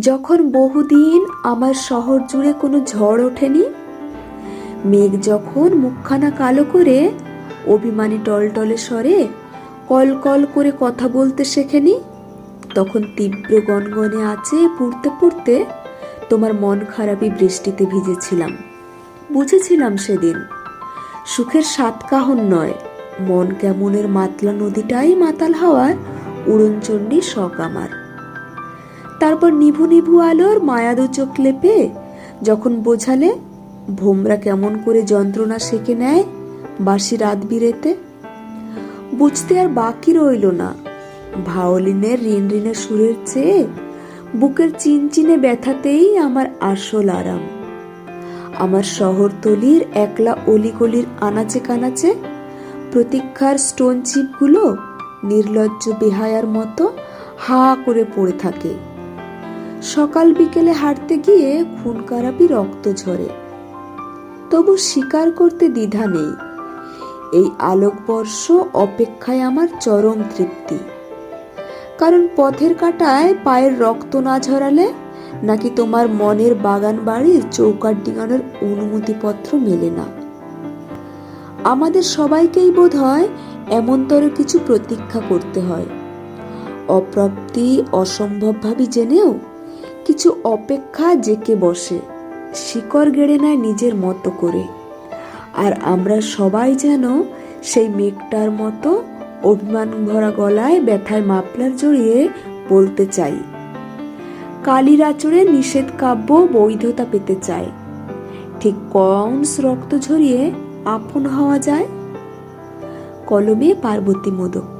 যখন বহুদিন আমার শহর জুড়ে কোনো ঝড় ওঠেনি, মেঘ যখন মুখখানা কালো করে অভিমানী টলটলে স্বরে কল করে কথা বলতে শেখেনি, তখন তীব্র গনগনে আছে পড়তে পড়তে তোমার মন খারাপই বৃষ্টিতে ভিজেছিলাম। বুঝেছিলাম সেদিন, সুখের সাতকাহন নয়, মন কেমনের মাতলা নদীটাই মাতাল হওয়ার উড়নচণ্ডী শখ আমার। তারপর নিভু নিভু আলোর মায়াদু চোখ লেপে যখন বোঝালে, ভোমরা কেমন করে যন্ত্রণা সেকে নেয় বাসি রাত বিরেতে। বুঝতে আর বাকি রইল না। ভাওলিনের ঋণ ঋণের সুরের চেয়ে বুকের চিনচিনে ব্যথাতেই আমার আসল আরাম। আমার শহরতলির একলা অলিগলির আনাচে কানাচে প্রতীক্ষার স্টোন চিপগুলো নির্লজ্জ বেহায়ার মতো হা করে পড়ে থাকে। সকাল বিকেলে হাঁটতে গিয়ে খুন কারাপি রক্ত ঝরে। তবু স্বীকার করতে দ্বিধা নেই। এই আলোকবর্ষ অপেক্ষায় আমার চরম তৃপ্তি। কারণ পথের কাটায় পায়ের রক্ত না ঝরালে নাকি তোমার মনের বাগান বাড়ির চৌকাট ডিঙানোর অনুমতিপত্র মেলে না। আমাদের সবাইকেই বোধ হয় এমনতর কিছু প্রতীক্ষা করতে হয়। অপ্রাপ্তি অসম্ভব ভাবি জেনেও কিছু অপেক্ষা জেকে বসে, শিকড় গেড়ে নেয় নিজের মতো করে। আর আমরা সবাই যেন সেই মেঘটার মতো অভিমান ভরা গলায় ব্যথায় মাপলার জড়িয়ে বলতে চাই। কালির আচরে নিষেধ কাব্য বৈধতা পেতে চায় ঠিক কংস রক্ত ঝরিয়ে আপন হওয়া যায়? কলমে পার্বতী মোদক।